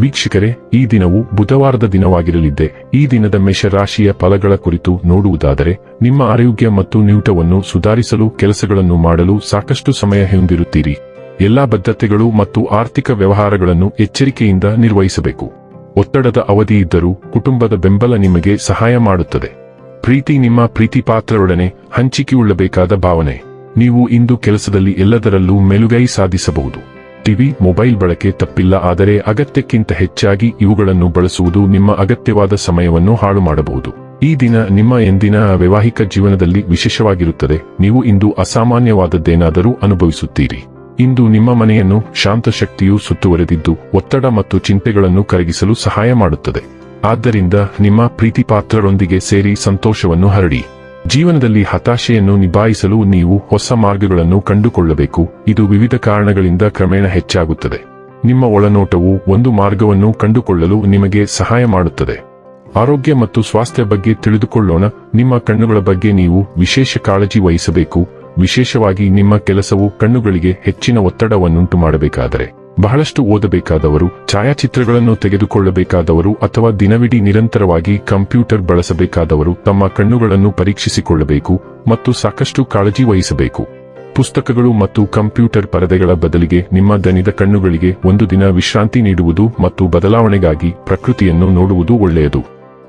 ವೀಕ್ಷಕರೇ, ಈ ದಿನವು ಬುಧವಾರದ ದಿನವಾಗಿರಲಿದ್ದೆ. ಈ ದಿನದ ಮೇಷರಾಶಿಯ ಫಲಗಳ ಕುರಿತು ನೋಡುವುದಾದರೆ, ನಿಮ್ಮ ಆರೋಗ್ಯ ಮತ್ತು ನ್ಯೂಟವನ್ನು ಸುಧಾರಿಸಲು ಕೆಲಸಗಳನ್ನು ಮಾಡಲು ಸಾಕಷ್ಟು ಸಮಯ ಹೊಂದಿರುತ್ತೀರಿ. ಎಲ್ಲಾ ಬದ್ಧತೆಗಳು ಮತ್ತು ಆರ್ಥಿಕ ವ್ಯವಹಾರಗಳನ್ನು ಎಚ್ಚರಿಕೆಯಿಂದ ನಿರ್ವಹಿಸಬೇಕು. ಒತ್ತಡದ ಅವಧಿ ಇದ್ದರೂ ಕುಟುಂಬದ ಬೆಂಬಲ ನಿಮಗೆ ಸಹಾಯ ಮಾಡುತ್ತದೆ. ಪ್ರೀತಿ ನಿಮ್ಮ ಪ್ರೀತಿ ಪಾತ್ರರೊಡನೆ ಹಂಚಿಕೆಯುಳ್ಳಬೇಕಾದ ಭಾವನೆ. ನೀವು ಇಂದು ಕೆಲಸದಲ್ಲಿ ಎಲ್ಲದರಲ್ಲೂ ಮೆಲುಗೈ ಸಾಧಿಸಬಹುದು. ಟಿವಿ, ಮೊಬೈಲ್ ಬಳಕೆ ತಪ್ಪಿಲ್ಲ, ಆದರೆ ಅಗತ್ಯಕ್ಕಿಂತ ಹೆಚ್ಚಾಗಿ ಇವುಗಳನ್ನು ಬಳಸುವುದು ನಿಮ್ಮ ಅಗತ್ಯವಾದ ಸಮಯವನ್ನು ಹಾಳು ಮಾಡಬಹುದು. ಈ ದಿನ ನಿಮ್ಮ ಎಂದಿನ ವೈವಾಹಿಕ ಜೀವನದಲ್ಲಿ ವಿಶೇಷವಾಗಿರುತ್ತದೆ. ನೀವು ಇಂದು ಅಸಾಮಾನ್ಯವಾದದ್ದೇನಾದರೂ ಅನುಭವಿಸುತ್ತೀರಿ. ಇಂದು ನಿಮ್ಮ ಮನೆಯನ್ನು ಶಾಂತ ಶಕ್ತಿಯು ಸುತ್ತುವರೆದಿದ್ದು, ಒತ್ತಡ ಮತ್ತು ಚಿಂತೆಗಳನ್ನು ಕರಗಿಸಲು ಸಹಾಯ ಮಾಡುತ್ತದೆ. ಆದ್ದರಿಂದ ನಿಮ್ಮ ಪ್ರೀತಿಪಾತ್ರರೊಂದಿಗೆ ಸೇರಿ ಸಂತೋಷವನ್ನು ಹರಡಿ. ಜೀವನದಲ್ಲಿ ಹತಾಶೆಯನ್ನು ನಿಭಾಯಿಸಲು ನೀವು ಹೊಸ ಮಾರ್ಗಗಳನ್ನು ಕಂಡುಕೊಳ್ಳಬೇಕು. ಇದು ವಿವಿಧ ಕಾರಣಗಳಿಂದ ಕ್ರಮೇಣ ಹೆಚ್ಚಾಗುತ್ತದೆ. ನಿಮ್ಮ ಒಳನೋಟವು ಒಂದು ಮಾರ್ಗವನ್ನು ಕಂಡುಕೊಳ್ಳಲು ನಿಮಗೆ ಸಹಾಯ ಮಾಡುತ್ತದೆ. ಆರೋಗ್ಯ ಮತ್ತು ಸ್ವಾಸ್ಥ್ಯ ಬಗ್ಗೆ ತಿಳಿದುಕೊಳ್ಳೋಣ. ನಿಮ್ಮ ಕಣ್ಣುಗಳ ಬಗ್ಗೆ ನೀವು ವಿಶೇಷ ಕಾಳಜಿ ವಹಿಸಬೇಕು. ವಿಶೇಷವಾಗಿ ನಿಮ್ಮ ಕೆಲಸವು ಕಣ್ಣುಗಳಿಗೆ ಹೆಚ್ಚಿನ ಒತ್ತಡವನ್ನುಂಟು ಮಾಡಬೇಕಾದರೆ ಬಹಳಷ್ಟು ಓದಬೇಕಾದವರು, ಛಾಯಾಚಿತ್ರಗಳನ್ನು ತೆಗೆದುಕೊಳ್ಳಬೇಕಾದವರು ಅಥವಾ ದಿನವಿಡೀ ನಿರಂತರವಾಗಿ ಕಂಪ್ಯೂಟರ್ ಬಳಸಬೇಕಾದವರು ತಮ್ಮ ಕಣ್ಣುಗಳನ್ನು ಪರೀಕ್ಷಿಸಿಕೊಳ್ಳಬೇಕು ಮತ್ತು ಸಾಕಷ್ಟು ಕಾಳಜಿ ವಹಿಸಬೇಕು. ಪುಸ್ತಕಗಳು ಮತ್ತು ಕಂಪ್ಯೂಟರ್ ಪರದೆಗಳ ಬದಲಿಗೆ ನಿಮ್ಮ ದನಿದ ಕಣ್ಣುಗಳಿಗೆ ಒಂದು ದಿನ ವಿಶ್ರಾಂತಿ ನೀಡುವುದು ಮತ್ತು ಬದಲಾವಣೆಗಾಗಿ ಪ್ರಕೃತಿಯನ್ನು ನೋಡುವುದು ಒಳ್ಳೆಯದು.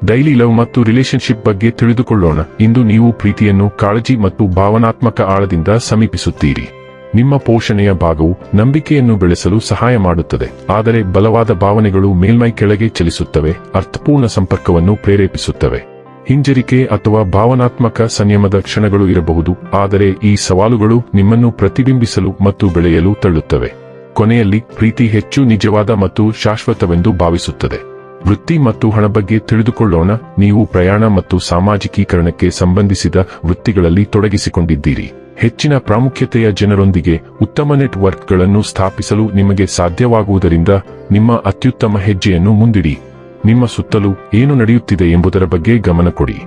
ಡೈಲಿ ಲವ್ ಮತ್ತು ರಿಲೇಶನ್ಶಿಪ್ ಬಗ್ಗೆ ತಿಳಿದುಕೊಳ್ಳೋಣ. ಇಂದು ನೀವು ಪ್ರೀತಿಯನ್ನು, ಕಾಳಜಿ ಮತ್ತು ಭಾವನಾತ್ಮಕ ಆಳದಿಂದ ಸಮೀಪಿಸುತ್ತೀರಿ. ನಿಮ್ಮ ಪೋಷಣೆಯ ಭಾಗವು ನಂಬಿಕೆಯನ್ನು ಬೆಳೆಸಲು ಸಹಾಯ ಮಾಡುತ್ತದೆ. ಆದರೆ ಬಲವಾದ ಭಾವನೆಗಳು ಮೇಲ್ಮೈ ಕೆಳಗೆ ಚಲಿಸುತ್ತವೆ, ಅರ್ಥಪೂರ್ಣ ಸಂಪರ್ಕವನ್ನು ಪ್ರೇರೇಪಿಸುತ್ತವೆ. ಹಿಂಜರಿಕೆ ಅಥವಾ ಭಾವನಾತ್ಮಕ ಸಂಯಮದ ಕ್ಷಣಗಳು ಇರಬಹುದು, ಆದರೆ ಈ ಸವಾಲುಗಳು ನಿಮ್ಮನ್ನು ಪ್ರತಿಬಿಂಬಿಸಲು ಮತ್ತು ಬೆಳೆಯಲು ತಳ್ಳುತ್ತವೆ. ಕೊನೆಯಲ್ಲಿ, ಪ್ರೀತಿ ಹೆಚ್ಚು ನಿಜವಾದ ಮತ್ತು ಶಾಶ್ವತವೆಂದು ಭಾವಿಸುತ್ತದೆ. ವೃತ್ತಿ ಮತ್ತು ಹಣ ಬಗ್ಗೆ ತಿಳಿದುಕೊಳ್ಳೋಣ. ನೀವು ಪ್ರಯಾಣ ಮತ್ತು ಸಾಮಾಜಿಕೀಕರಣಕ್ಕೆ ಸಂಬಂಧಿಸಿದ ವೃತ್ತಿಗಳಲ್ಲಿ ತೊಡಗಿಸಿಕೊಂಡಿದ್ದೀರಿ. ಹೆಚ್ಚಿನ ಪ್ರಾಮುಖ್ಯತೆಯ ಜನರೊಂದಿಗೆ ಉತ್ತಮ ನೆಟ್ವರ್ಕ್ಗಳನ್ನು ಸ್ಥಾಪಿಸಲು ನಿಮಗೆ ಸಾಧ್ಯವಾಗುವುದರಿಂದ ನಿಮ್ಮ ಅತ್ಯುತ್ತಮ ಹೆಜ್ಜೆಯನ್ನು ಮುಂದಿಡಿ. ನಿಮ್ಮ ಸುತ್ತಲೂ ಏನು ನಡೆಯುತ್ತಿದೆ ಎಂಬುದರ ಬಗ್ಗೆ ಗಮನ ಕೊಡಿ.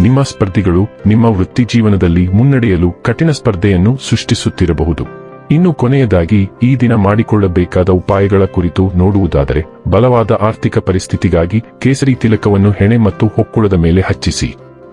ನಿಮ್ಮ ಸ್ಪರ್ಧಿಗಳು ನಿಮ್ಮ ವೃತ್ತಿ ಜೀವನದಲ್ಲಿ ಮುನ್ನಡೆಯಲು ಕಠಿಣ ಸ್ಪರ್ಧೆಯನ್ನು ಸೃಷ್ಟಿಸುತ್ತಿರಬಹುದು. ಇನ್ನು ಕೊನೆಯದಾಗಿ ಈ ದಿನ ಮಾಡಿಕೊಳ್ಳಬೇಕಾದ ಉಪಾಯಗಳ ಕುರಿತು ನೋಡುವುದಾದರೆ, ಬಲವಾದ ಆರ್ಥಿಕ ಪರಿಸ್ಥಿತಿಗಾಗಿ ಕೇಸರಿ ತಿಲಕವನ್ನು ಹೆಣೆ ಮತ್ತು ಹೊಕ್ಕುಳದ ಮೇಲೆ ಹಚ್ಚಿಸಿ.